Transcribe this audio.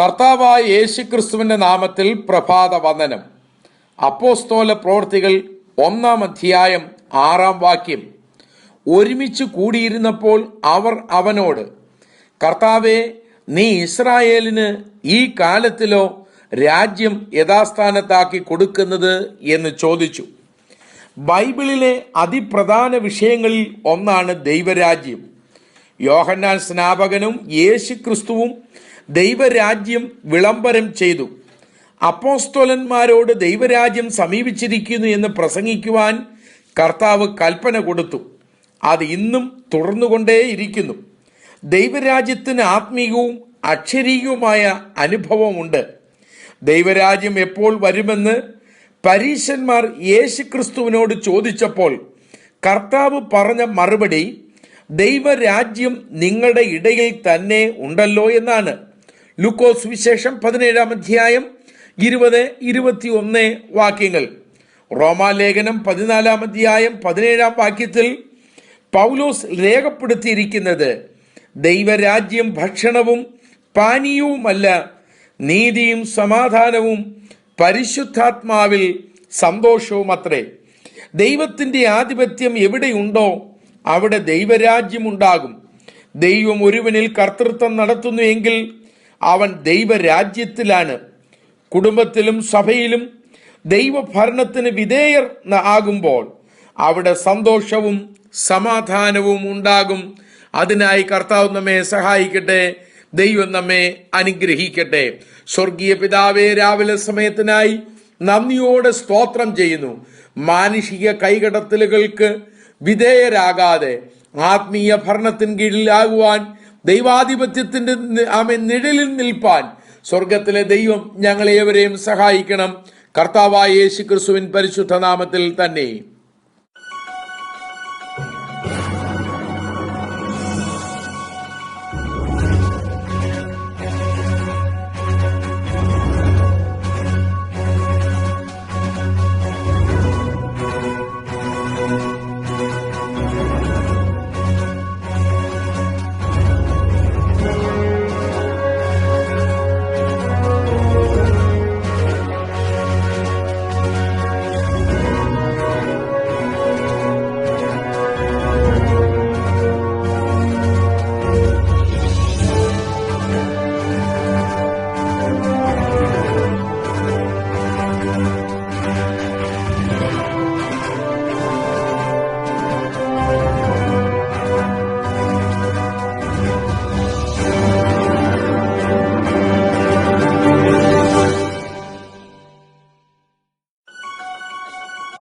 കർത്താവായ യേശുക്രിസ്തുവിന്റെ നാമത്തിൽ പ്രഭാത വന്ദനം അപ്പോസ്തോല പ്രവർത്തികൾ ഒന്നാം അധ്യായം ആറാം വാക്യം. ഒരുമിച്ച് കൂടിയിരുന്നപ്പോൾ അവർ അവനോട് കർത്താവെ നീ ഇസ്രായേലിന് ഈ കാലത്തിലോ രാജ്യം യഥാസ്ഥാനത്താക്കി കൊടുക്കുന്നത്? എന്ന് ചോദിച്ചു. ബൈബിളിലെ അതിപ്രധാന വിഷയങ്ങളിൽ ഒന്നാണ് ദൈവരാജ്യം. യോഹന്നാൻ സ്നാപകനും യേശു ക്രിസ്തുവും ദൈവരാജ്യം വിളംബരം ചെയ്തു. അപ്പോസ്തോലന്മാരോട് ദൈവരാജ്യം സമീപിച്ചിരിക്കുന്നു എന്ന് പ്രസംഗിക്കുവാൻ കർത്താവ് കൽപ്പന കൊടുത്തു. അത് ഇന്നും തുടർന്നുകൊണ്ടേയിരിക്കുന്നു. ദൈവരാജ്യത്തിന് ആത്മീയവും അക്ഷരീയവുമായ അനുഭവമുണ്ട്. ദൈവരാജ്യം എപ്പോൾ വരുമെന്ന് പരീശന്മാർ യേശുക്രിസ്തുവിനോട് ചോദിച്ചപ്പോൾ കർത്താവ് പറഞ്ഞ മറുപടി ദൈവരാജ്യം നിങ്ങളുടെ ഇടയിൽ തന്നെ ഉണ്ടല്ലോ എന്നാണ്. ലൂക്കോസ് വിശേഷം പതിനേഴാം അധ്യായം ഇരുപത് ഇരുപത്തി ഒന്ന് വാക്യങ്ങൾ റോമാലേഖനം പതിനാലാം അധ്യായം പതിനേഴാം വാക്യത്തിൽ പൗലോസ് രേഖപ്പെടുത്തിയിരിക്കുന്നത് ദൈവരാജ്യം ഭക്ഷണവും പാനീയവുമല്ല നീതിയും സമാധാനവും പരിശുദ്ധാത്മാവിൽ സന്തോഷവും അത്രേ ദൈവത്തിന്റെ ആധിപത്യം എവിടെയുണ്ടോ അവിടെ ദൈവരാജ്യമുണ്ടാകും ദൈവം ഒരുവനിൽ കർത്തൃത്വം നടത്തുന്നുവെങ്കിൽ അവൻ ദൈവരാജ്യത്തിലാണ്. കുടുംബത്തിലും സഭയിലും ദൈവഭരണത്തിന് വിധേയർ ആകുമ്പോൾ അവിടെ സന്തോഷവും സമാധാനവും ഉണ്ടാകും. അതിനായി കർത്താവ് നമ്മെ സഹായിക്കട്ടെ ദൈവം നമ്മെ അനുഗ്രഹിക്കട്ടെ. സ്വർഗീയ പിതാവേ രാവിലെ സമയത്തിനായി നന്ദിയോടെ സ്തോത്രം ചെയ്യുന്നു. മാനുഷിക കൈകടത്തലുകൾക്ക് വിധേയരാകാതെ ആത്മീയ ഭരണത്തിൻ കീഴിലാകുവാൻ ദൈവാധിപത്യത്തിന്റെ ആമേ നിഴലിൽ നിൽപ്പാൻ. സ്വർഗത്തിലെ ദൈവം ഞങ്ങളെ ഞങ്ങളേവരെയും സഹായിക്കണം. കർത്താവായ യേശു ക്രിസ്തുവിൻ പരിശുദ്ധ നാമത്തിൽ തന്നെ.